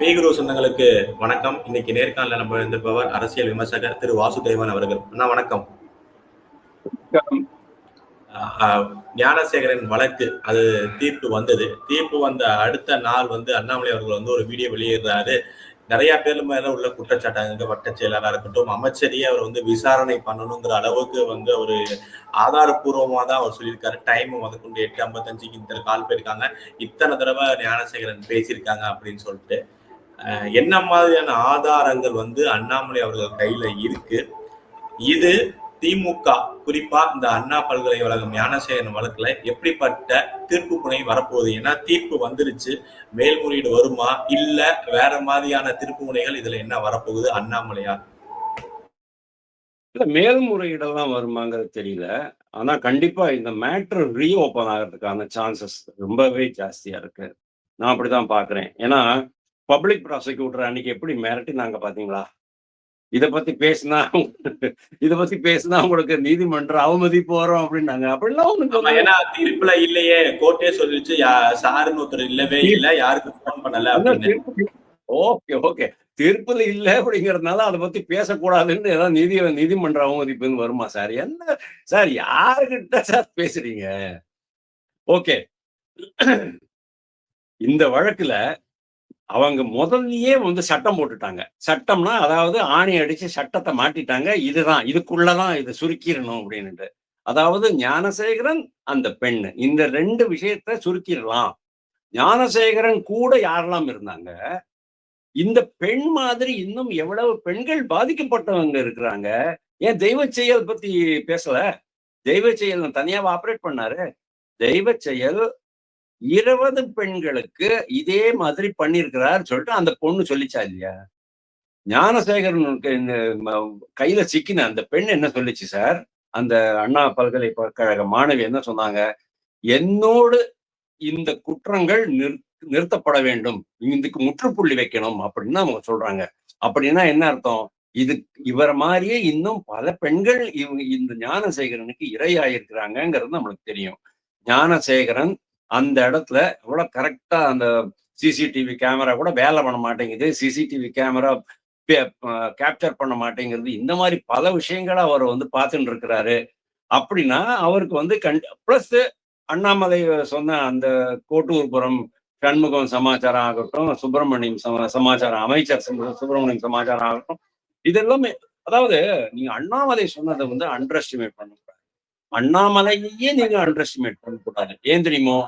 பேகுரு சொந்தங்களுக்கு வணக்கம். இன்னைக்கு நேர்காணல நம்ம இருந்திருப்பவர் அரசியல் விமர்சகர் திரு வாசுதேவன் அவர்கள். அண்ணா வணக்கம். ஞானசேகரன் வழக்கு அது தீர்ப்பு வந்தது. தீர்ப்பு வந்த அடுத்த நாள் வந்து அண்ணாமலை அவர்கள் வந்து ஒரு வீடியோ வெளியிடுறாரு. நிறைய பேர் மேல உள்ள குற்றச்சாட்டாங்க வட்ட செயலாளராக இருக்கட்டும் அமைச்சரையே அவர் வந்து விசாரணை பண்ணணுங்கிற அளவுக்கு வந்து ஒரு ஆதாரப்பூர்வமா தான் அவர் சொல்லியிருக்காரு. டைம் முதற்கொண்டு எட்டு ஐம்பத்தஞ்சுக்கு இத்தனை கால் போயிருக்காங்க. இத்தனை தடவை ஞானசேகரன் பேசியிருக்காங்க அப்படின்னு சொல்லிட்டு. என்ன மாதிரியான ஆதாரங்கள் வந்து அண்ணாமலை அவர்கள் கையில இருக்கு? இது திமுக குறிப்பா இந்த அண்ணா பல்கலைக்கழகம் ஞானசேகரன் வழக்குல எப்படிப்பட்ட தீர்ப்பு புனை வரப்போகுது? ஏன்னா தீர்ப்பு வந்துருச்சு. மேல்முறையீடு வருமா? இல்ல வேற மாதிரியான தீர்ப்பு முனைகள் இதுல என்ன வரப்போகுது அண்ணாமலையா? இல்ல மேல்முறையீடெல்லாம் வருமாங்கிறது தெரியல. ஆனா கண்டிப்பா இந்த மேட்ரு ரீஓபன் ஆகிறதுக்கான சான்சஸ் ரொம்பவே ஜாஸ்தியா இருக்கு. நான் அப்படிதான் பாக்குறேன். ஏன்னா பப்ளிக் ப்ராசிக்யூட்டர் அன்னைக்கு எப்படி மிரட்டினாங்க பாத்தீங்களா? இத பத்தி பேசினா இத பத்தி பேசினா உங்களுக்கு நீதிமன்றம் அவமதி போறோம் அப்படின்னாங்க. அப்படிலாம் ஒண்ணு ஏன்னா தீர்ப்புல இல்லையே. கோர்ட்டே சொல்லிச்சு சாருன்னு ஒருத்தர் இல்லவே இல்ல யாருக்கும் போன் பண்ணல ஓகே ஓகே. தீர்ப்புல இல்ல அப்படிங்கறதுனால அதை பத்தி பேசக்கூடாதுன்னு ஏதாவது நீதி நீதிமன்ற அவமதிப்புன்னு வருமா சார்? என்ன சார் யாருக்கிட்ட சார் பேசுறீங்க? ஓகே. இந்த வழக்குல அவங்க முதல்லயே வந்து சட்டம் போட்டுட்டாங்க. சட்டம்னா அதாவது ஆணி அடிச்சு சட்டத்தை மாட்டிட்டாங்க. இதுதான் இதுக்குள்ளதான் இது சுருக்கிடணும் அப்படின்னுட்டு. அதாவது ஞானசேகரன் அந்த பெண் இந்த ரெண்டு விஷயத்த சுருக்கிடலாம். ஞானசேகரன் கூட யாரெல்லாம் இருந்தாங்க? இந்த பெண் மாதிரி இன்னும் எவ்வளவு பெண்கள் பாதிக்கப்பட்டவங்க இருக்கிறாங்க? ஏன் தெய்வ செயல் பத்தி பேசல? தெய்வ செயல் தனியாக ஆப்ரேட் பண்ணாரு. தெய்வ செயல் இருபது பெண்களுக்கு இதே மாதிரி பண்ணியிருக்கிறார் சொல்லிட்டு அந்த பொண்ணு சொல்லிச்சா இல்லையா? ஞானசேகரனுக்கு கையில சிக்கின அந்த பெண் என்ன சொல்லிச்சு சார்? அந்த அண்ணா பல்கலைக்கழக மாணவி என்ன சொன்னாங்க? என்னோடு இந்த குற்றங்கள் நிறு நிறுத்தப்பட வேண்டும். இதுக்கு முற்றுப்புள்ளி வைக்கணும் அப்படின்னு அவங்க சொல்றாங்க. அப்படின்னா என்ன அர்த்தம்? இது இவர மாதிரியே இன்னும் பல பெண்கள் இவங்க இந்த ஞானசேகரனுக்கு இரையாயிருக்கிறாங்கிறது நம்மளுக்கு தெரியும். ஞானசேகரன் அந்த இடத்துல எவ்வளவு கரெக்டாக அந்த சிசிடிவி கேமரா கூட வேலை பண்ண மாட்டேங்குது. சிசிடிவி கேமரா கேப்சர் பண்ண மாட்டேங்கிறது இந்த மாதிரி பல விஷயங்களை அவர் வந்து பார்த்துட்டு இருக்கிறாரு. அப்படின்னா அவருக்கு வந்து கண் ப்ளஸ் அண்ணாமலை சொன்ன அந்த கோட்டூர்புரம் சண்முகம் சமாச்சாரம் ஆகட்டும் சுப்பிரமணியம் சம சமாச்சாரம் அமைச்சர் சுப்பிரமணியம் சமாச்சாரம் ஆகட்டும். இதெல்லாமே அதாவது நீங்க அண்ணாமலை சொன்னதை வந்து அண்டர் எஸ்டிமேட் பண்ணக்கூடாது. அண்ணாமலையே நீங்க அண்டர் எஸ்டிமேட் பண்ணக்கூடாது. ஏன் தெரியுமோ?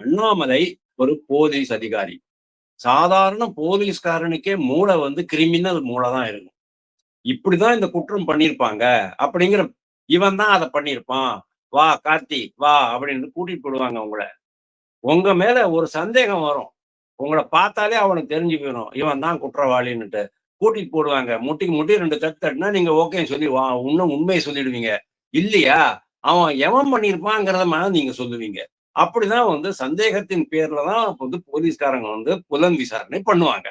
அண்ணாமலை ஒரு போலீஸ் அதிகாரி. சாதாரண போலீஸ்காரனுக்கே மூளை வந்து கிரிமினல் மூளை தான் இருக்கும். இப்படிதான் இந்த குற்றம் பண்ணியிருப்பாங்க. அப்படிங்கிற இவன் தான் அதை பண்ணியிருப்பான். வா கார்த்தி வா அப்படின்னு கூட்டிட்டு போடுவாங்க உங்களை உங்க மேல ஒரு சந்தேகம் வரும். உங்களை பார்த்தாலே அவனுக்கு தெரிஞ்சு போயிடும். இவன் தான் குற்றவாளின்னுட்டு. கூட்டிட்டு போடுவாங்க முட்டிக்கு முட்டி ரெண்டு தட்டு தட்டுனா நீங்க ஓகே சொல்லி வா இன்னும் உண்மையை சொல்லிடுவீங்க. இல்லையா? அவன் எவன் பண்ணியிருப்பாங்கிறத மேல நீங்க சொல்லுவீங்க. அப்படிதான் வந்து சந்தேகத்தின் பேர்ல தான் வந்து போலீஸ்காரங்க வந்து புலன் விசாரணை பண்ணுவாங்க.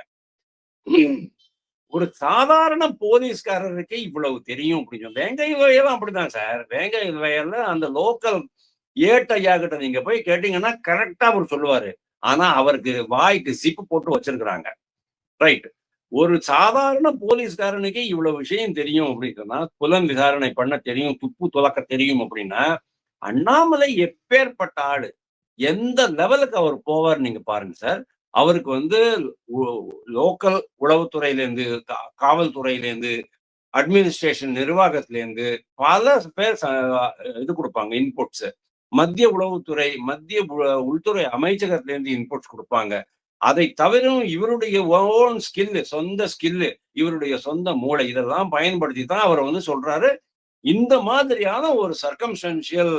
ஒரு சாதாரண போலீஸ்காரருக்கு இவ்வளவு தெரியும் அப்படின்னு வேங்கை வயலும் அப்படிதான் சார். வேங்கை வயல்ல அந்த லோக்கல் ஏட் ஐயா கிட்ட நீங்க போய் கேட்டீங்கன்னா கரெக்டா அவர் சொல்லுவாரு. ஆனா அவருக்கு வாய்க்கு சிப்பு போட்டு வச்சிருக்கிறாங்க. ரைட். ஒரு சாதாரண போலீஸ்காரனுக்கே இவ்வளவு விஷயம் தெரியும் அப்படின்னா புலன் விசாரணை பண்ண தெரியும் துப்பு துலக்க தெரியும் அப்படின்னா அண்ணாமலை எப்பேற்பட்ட ஆளு? எந்த லெவலுக்கு அவர் போவார் நீங்க பாருங்க சார். அவருக்கு வந்து லோக்கல் உளவுத்துறையிலேருந்து கா- காவல்துறையிலேருந்து அட்மினிஸ்ட்ரேஷன் நிர்வாகத்திலேருந்து பல பேர் ச- இது கொடுப்பாங்க இன்புட்ஸ் மத்திய உளவுத்துறை மத்திய உள்துறை அமைச்சகத்திலேருந்து இன்புட்ஸ் கொடுப்பாங்க. அதை தவிரும் இவருடைய ஓன் ஸ்கில்லு சொந்த ஸ்கில்லு இவருடைய சொந்த மூளை இதெல்லாம் பயன்படுத்தி தான் அவர் வந்து சொல்றாரு. இந்த மாதிரியான ஒரு சர்க்கம்ஸ்டன்ஷியல்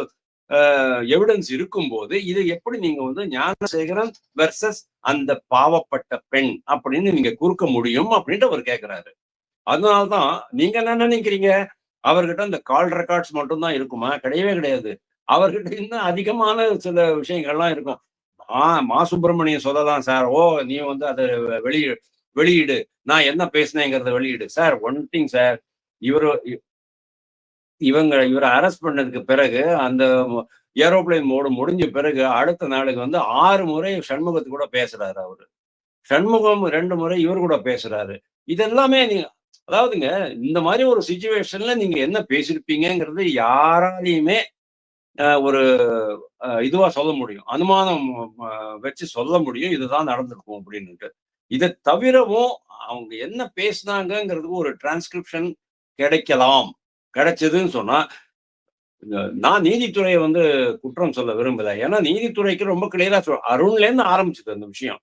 எவிடன்ஸ் இருக்கும்போது இது எப்படி நீங்க வந்து ஞானசேகரன் வெர்சஸ் அந்த பாவப்பட்ட பெண் அப்படின்னு நீங்க குறுக்க முடியும் அப்படின்ட்டு அவர் கேட்கிறாரு அதனால்தான் நீங்க என்ன நினைக்கிறீங்க? அவர்கிட்ட இந்த கால் ரெக்கார்ட்ஸ் மட்டும் தான் இருக்குமா? கிடையவே கிடையாது. அவர்கிட்ட இன்னும் அதிகமான சில விஷயங்கள்லாம் இருக்கும். ஆ மா சுப்பிரமணியம் சொல்லலாம் சார். ஓ நீ வந்து அதை வெளியீடு வெளியிடு. நான் என்ன பேசினேங்கிறத வெளியிடு. Sir one thing sir. இவர் இவங்க இவரை அரெஸ்ட் பண்ணதுக்கு பிறகு அந்த ஏரோப்ளேன் மோடு முடிஞ்ச பிறகு அடுத்த நாளுக்கு வந்து ஆறு முறை சண்முகத்து கூட பேசுறாரு அவரு. சண்முகம் ரெண்டு முறை இவர் கூட பேசுறாரு. இதெல்லாமே நீங்க அதாவதுங்க இந்த மாதிரி ஒரு சுச்சுவேஷன்ல நீங்க என்ன பேசியிருப்பீங்கங்கிறது யாராலையுமே ஒரு இதுவா சொல்ல முடியும். அனுமானம் வச்சு சொல்ல முடியும். இதுதான் நடந்திருக்கும் அப்படின்னுட்டு. இதை தவிரவும் அவங்க என்ன பேசினாங்கிறதுக்கு ஒரு டிரான்ஸ்கிரிப்ஷன் கிடைக்கலாம். கிடைச்சதுன்னு சொன்னா நான் நீதித்துறையை வந்து குற்றம் சொல்ல விரும்பல. ஏன்னா நீதித்துறைக்கு ரொம்ப கிளியரா சொல் அருண்ல இருந்து ஆரம்பிச்சது அந்த விஷயம்.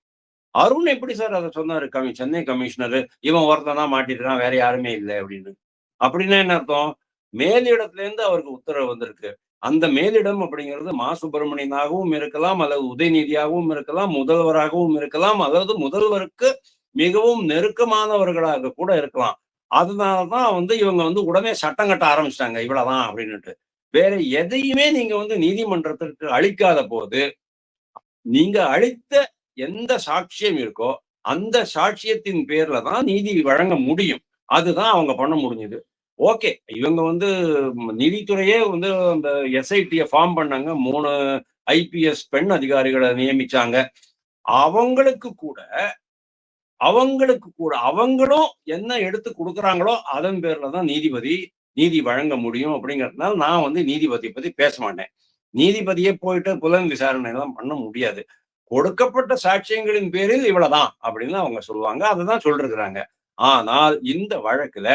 அருண் எப்படி சார் அதை சொன்னாரு? கமி சென்னை கமிஷனர் இவன் ஒருத்தனா மாட்டிட்டான் வேற யாருமே இல்லை அப்படின்னு. அப்படின்னா என்ன அர்த்தம்? மேலிடத்துல இருந்து அவருக்கு உத்தரவு வந்திருக்கு. அந்த மேலிடம் அப்படிங்கிறது மா. சுப்பிரமணியனாகவும் இருக்கலாம் அல்லது உதயநிதியாகவும் இருக்கலாம் முதல்வராகவும் இருக்கலாம் அல்லது முதல்வருக்கு மிகவும் நெருக்கமானவர்களாக கூட இருக்கலாம். அதனால தான் வந்து இவங்க வந்து உடனே சட்டம் கட்ட ஆரம்பிச்சிட்டாங்க இவ்வளவுதான் அப்படின்னுட்டு. வேற எதையுமே நீங்க வந்து நீதிமன்றத்திற்கு அளிக்காத போது நீங்க அளித்த எந்த சாட்சியம் இருக்கோ அந்த சாட்சியத்தின் பேர்ல தான் நீதி வழங்க முடியும். அதுதான் அவங்க பண்ண முடிஞ்சது. ஓகே இவங்க வந்து நிதித்துறையே நீதித்துறையே வந்து அந்த எஸ்ஐடியை ஃபார்ம் பண்ணாங்க. மூணு ஐபிஎஸ் பெண் அதிகாரிகளை நியமிச்சாங்க. அவங்களுக்கு கூட அவங்களுக்கு கூட அவங்களும் என்ன எடுத்து கொடுக்குறாங்களோ அதன் பேர்ல தான் நீதிபதி நீதி வழங்க முடியும் அப்படிங்கறதுனால நான் வந்து நீதிபதியை பத்தி பேச மாட்டேன். நீதிபதியே போயிட்டு புலன் விசாரணை எல்லாம் பண்ண முடியாது. கொடுக்கப்பட்ட சாட்சியங்களின் பேரில் இவ்வளவுதான் அப்படின்னு அவங்க சொல்லுவாங்க. அதுதான் சொல்லிருக்கிறாங்க. ஆனால் இந்த வழக்குல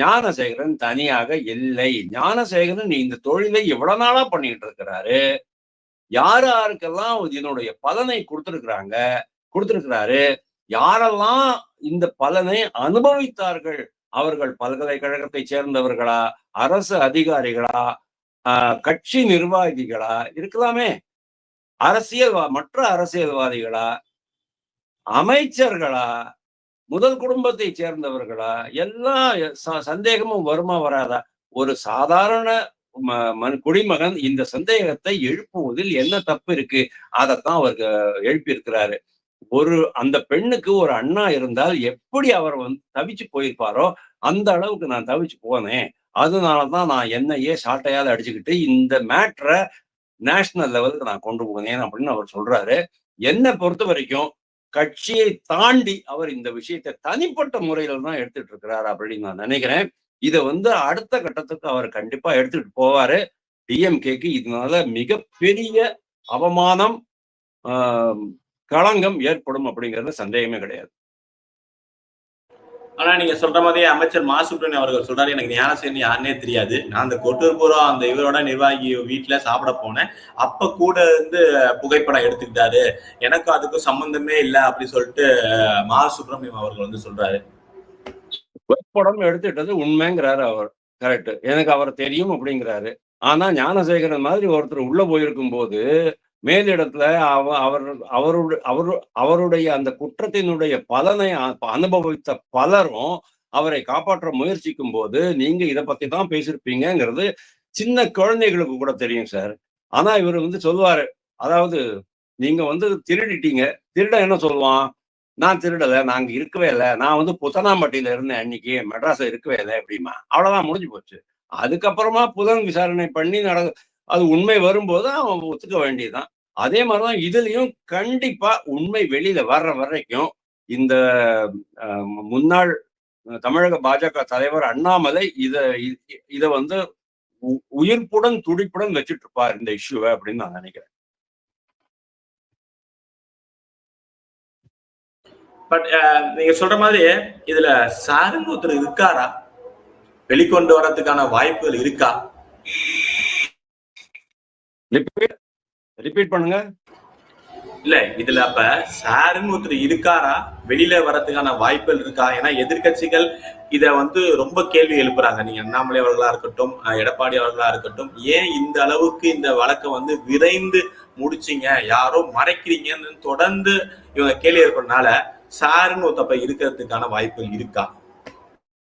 ஞானசேகரன் தனியாக இல்லை. ஞானசேகரன் இந்த தொழிலை எவ்வளவு நாளா பண்ணிட்டு இருக்கிறாரு. யார் யாருக்கெல்லாம் இதனுடைய பலனை கொடுத்துருக்குறாங்க கொடுத்துருக்கிறாரு? யாரெல்லாம் இந்த பலனை அனுபவித்தார்கள்? அவர்கள் பல்கலைக்கழகத்தை சேர்ந்தவர்களா? அரசு அதிகாரிகளா? ஆஹ், கட்சி நிர்வாகிகளா? இருக்கலாமே. அரசியல் மற்ற அரசியல்வாதிகளா? அமைச்சர்களா? முதல் குடும்பத்தை சேர்ந்தவர்களா? எல்லா ச- சந்தேகமும் வருமா வராதா? ஒரு சாதாரண ம- குடிமகன் இந்த சந்தேகத்தை எழுப்புவதில் என்ன தப்பு இருக்கு? அதைத்தான் அவர் எழுப்பியிருக்கிறாரு. ஒரு அந்த பெண்ணுக்கு ஒரு அண்ணா இருந்தால் எப்படி அவர் வந்து தவிச்சு போயிருப்பாரோ அந்த அளவுக்கு நான் தவிச்சு போனேன். அதனாலதான் நான் என்னையே சாட்டையால் அடிச்சுக்கிட்டு இந்த மேட்ரை நேஷனல் லெவலுக்கு நான் கொண்டு போனேன் அப்படின்னு அவர் சொல்றாரு. என்னை பொறுத்த வரைக்கும் கட்சியை தாண்டி அவர் இந்த விஷயத்தை தனிப்பட்ட முறையில தான் எடுத்துட்டு இருக்கிறாரு அப்படின்னு நான் நினைக்கிறேன். இதை வந்து அடுத்த கட்டத்துக்கு அவர் கண்டிப்பா எடுத்துட்டு போவாரு. டிஎம்கேக்கு இதனால மிகப்பெரிய அவமானம் களங்கம் ஏற்படும் அப்படிங்கிறது சந்தேகமே கிடையாது. ஆனா நீங்க சொல்ற மாதிரி அமைச்சர் மா சுப்பிரமணியன் அவர்கள் சொல்றாரு எனக்கு ஞானசேகரன் யாருன்னே தெரியாது. நான் அந்த கொட்டூர்புரம் அந்த இவரோட நிர்வாகி வீட்டுல சாப்பிட போனேன். அப்ப கூட இருந்து புகைப்படம் எடுத்துக்கிட்டாரு. எனக்கு அதுக்கும் சம்பந்தமே இல்லை அப்படி சொல்லிட்டு மா சுப்பிரமணியம் அவர்கள் வந்து சொல்றாரு. படம் எடுத்துட்டது உண்மைங்கிறாரு அவர். கரெக்ட் எனக்கு அவர் தெரியும் அப்படிங்கிறாரு. ஆனா ஞானசேகரன் மாதிரி ஒருத்தர் உள்ள போயிருக்கும் போது மேலிடத்துல அவ அவர் அவருடைய அவரு அவருடைய அந்த குற்றத்தினுடைய பலனை அனுபவித்த பலரும் அவரை காப்பாற்ற முயற்சிக்கும் போது நீங்க இதை பத்தி தான் பேசியிருப்பீங்கிறது சின்ன குழந்தைகளுக்கு கூட தெரியும் சார். ஆனா இவர் வந்து சொல்லுவாரு அதாவது நீங்க வந்து திருடிட்டீங்க. திருட என்ன சொல்லுவான்? நான் திருடல நாங்க இருக்கவே இல்லை. நான் வந்து புத்தனாம்பட்டியில இருந்தேன் அன்னைக்கு. மெட்ராஸ்ல இருக்கவே இல்லை. அப்படிமா அவ்வளவுதான் முடிஞ்சு போச்சு. அதுக்கப்புறமா புதன் விசாரணை பண்ணி நட அது உண்மை வரும்போது அவன் ஒத்துக்க வேண்டியதுதான். அதே மாதிரிதான் இதுலயும் கண்டிப்பா உண்மை வெளியில வர்ற வரைக்கும் இந்த முன்னாள் தமிழக பாஜக தலைவர் அண்ணாமலை இத இத வந்து உ- உயிர்ப்புடன் துடிப்புடன் வச்சுட்டு இருப்பார் இந்த இஷ்யூவை அப்படின்னு நான் நினைக்கிறேன். பட் நீங்க சொல்ற மாதிரி இதுல சாருங்க ஒருத்தர் இருக்காரா? வெளிக்கொண்டு வரதுக்கான வாய்ப்புகள் இருக்கா? ரிப்பீட் ரிப்பீட் பண்ணுங்க. இல்ல இதுல அப்ப சாருன்னு ஒருத்தர் இருக்காரா? வெளியில வரதுக்கான வாய்ப்புகள் இருக்கா? ஏன்னா எதிர்க்கட்சிகள் இத வந்து ரொம்ப கேள்வி எழுப்புறாங்க. நீங்க அண்ணாமலை அவர்களா இருக்கட்டும் எடப்பாடி அவர்களா இருக்கட்டும் ஏன் இந்த அளவுக்கு இந்த வழக்கை வந்து விரைந்து முடிச்சீங்க? யாரோ மறைக்கிறீங்கன்னு தொடர்ந்து இவங்க கேள்வி எழுப்புறதுனால சாருன்னு ஒருத்தப்ப இருக்கிறதுக்கான வாய்ப்புகள் இருக்கா?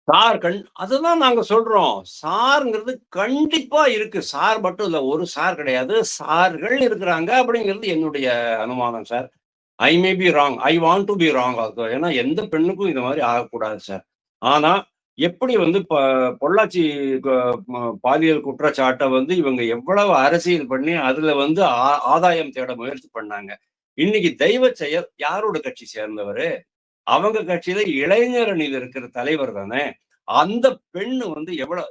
சார் கண் அதுதான் நாங்க சொல்றோம். சார்ங்கிறது கண்டிப்பா இருக்கு. சார் மட்டும் இல்ல ஒரு சார் கிடையாது. சார்கள் இருக்கிறாங்க அப்படிங்கிறது என்னுடைய அனுமானம் sir. I may be wrong I want to be wrong also ஏன்னா எந்த பெண்ணுக்கும் இந்த மாதிரி ஆகக்கூடாது சார். ஆனா எப்படி வந்து ப- பொள்ளாச்சி பாலியல் குற்றச்சாட்டை வந்து இவங்க எவ்வளவு அரசியல் பண்ணி அதுல வந்து ஆ- ஆதாயம் தேட முயற்சி பண்ணாங்க. இன்னைக்கு தெய்வ செயல் யாரோட கட்சி சேர்ந்தவர்? அவங்க கட்சியில இளைஞர் அணியில் இருக்கிற தலைவர் தானே. அந்த பெண்ணு வந்து எவ்வளவு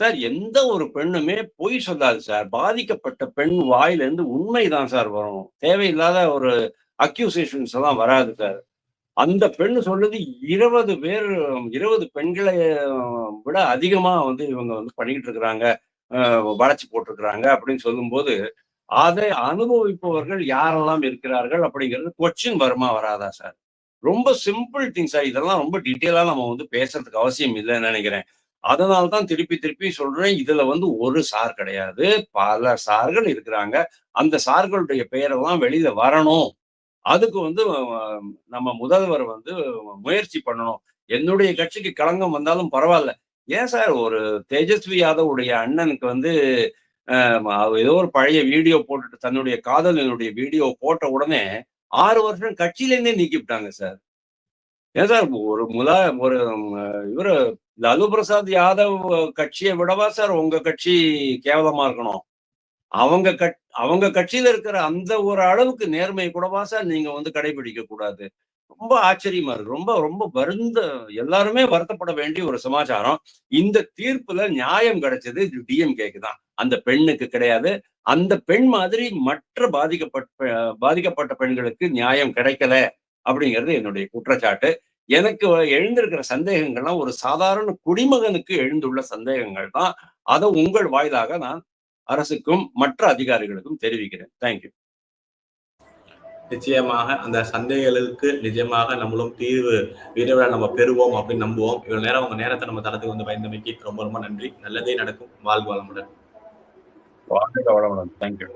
சார் எந்த ஒரு பெண்ணுமே பொய் சொல்லாது சார். பாதிக்கப்பட்ட பெண் வாயிலிருந்து உண்மைதான் சார் வரும். தேவையில்லாத ஒரு அக்யூசேஷன்ஸ் எல்லாம் வராது சார். அந்த பெண் சொல்லுது இருபது பேர் இருபது பெண்களை விட அதிகமா வந்து இவங்க வந்து பண்ணிக்கிட்டு இருக்கிறாங்க வளைச்சு போட்டிருக்கிறாங்க அப்படின்னு சொல்லும்போது அதை அனுபவிப்பவர்கள் யாரெல்லாம் இருக்கிறார்கள் அப்படிங்கிறது கொச்சின் வருமா வராதா சார்? ரொம்ப சிம்பிள் திங்ஸ் சார் இதெல்லாம் ரொம்ப டீட்டெயிலா நம்ம வந்து பேசுறதுக்கு அவசியம் இல்லைன்னு நினைக்கிறேன். அதனால தான் திருப்பி திருப்பி சொல்றேன். இதுல வந்து ஒரு சார் கிடையாது. பல சார்கள் இருக்கிறாங்க. அந்த சார்களுடைய பெயரெல்லாம் வெளியில வரணும். அதுக்கு வந்து நம்ம முதல்வர் வந்து முயற்சி பண்ணணும். என்னுடைய கட்சிக்கு களங்கம் வந்தாலும் பரவாயில்ல. ஏன் சார்? ஒரு தேஜஸ்வி யாதவுடைய அண்ணனுக்கு வந்து ஏதோ ஒரு பழைய வீடியோ போட்டுட்டு தன்னுடைய காதலனுடைய வீடியோ போட்ட உடனே ஆறு வருஷம் கட்சியிலேருந்தே நீக்கிவிட்டாங்க சார். ஏன் சார்? ஒரு முலா ஒரு இவரு லாலு பிரசாத் யாதவ் கட்சியை விடவா சார்? உங்க கட்சி கேவலமா இருக்கணும். அவங்க கட் அவங்க கட்சியில இருக்கிற அந்த ஒரு அளவுக்கு நேர்மை கூடவா சார் நீங்க வந்து கடைபிடிக்க கூடாது? ரொம்ப ஆச்சரியமா இருக்கு. ரொம்ப ரொம்ப வருந்த எல்லாருமே வருத்தப்பட வேண்டிய ஒரு சமாச்சாரம். இந்த தீர்ப்புல நியாயம் கிடைச்சது டிஎம்கேக்கு தான். அந்த பெண்ணுக்கு கிடையாது. அந்த பெண் மாதிரி மற்ற பாதிக்கப்பட்ட பாதிக்கப்பட்ட பெண்களுக்கு நியாயம் கிடைக்கல அப்படிங்கிறது என்னுடைய குற்றச்சாட்டு. எனக்கு எழுந்திருக்கிற சந்தேகங்கள்லாம் ஒரு சாதாரண குடிமகனுக்கு எழுந்துள்ள சந்தேகங்கள் தான். அதை உங்கள் வாயிலாக நான் அரசுக்கும் மற்ற அதிகாரிகளுக்கும் தெரிவிக்கிறேன். தேங்க்யூ நிச்சயமாக அந்த சந்தேகங்களுக்கு நிஜமாக நம்மளும் தீர்வு விரைவில் நம்ம பெறுவோம் அப்படின்னு நம்புவோம். இவ்வளவு நேரம் உங்க நேரத்தை நம்ம தரத்துக்கு வந்து பயந்தமைக்கு ரொம்ப ரொம்ப நன்றி. நல்லதே நடக்கும். வாழ்வு வளமுடன். வாழ்க வளமுடன் தேங்க்யூ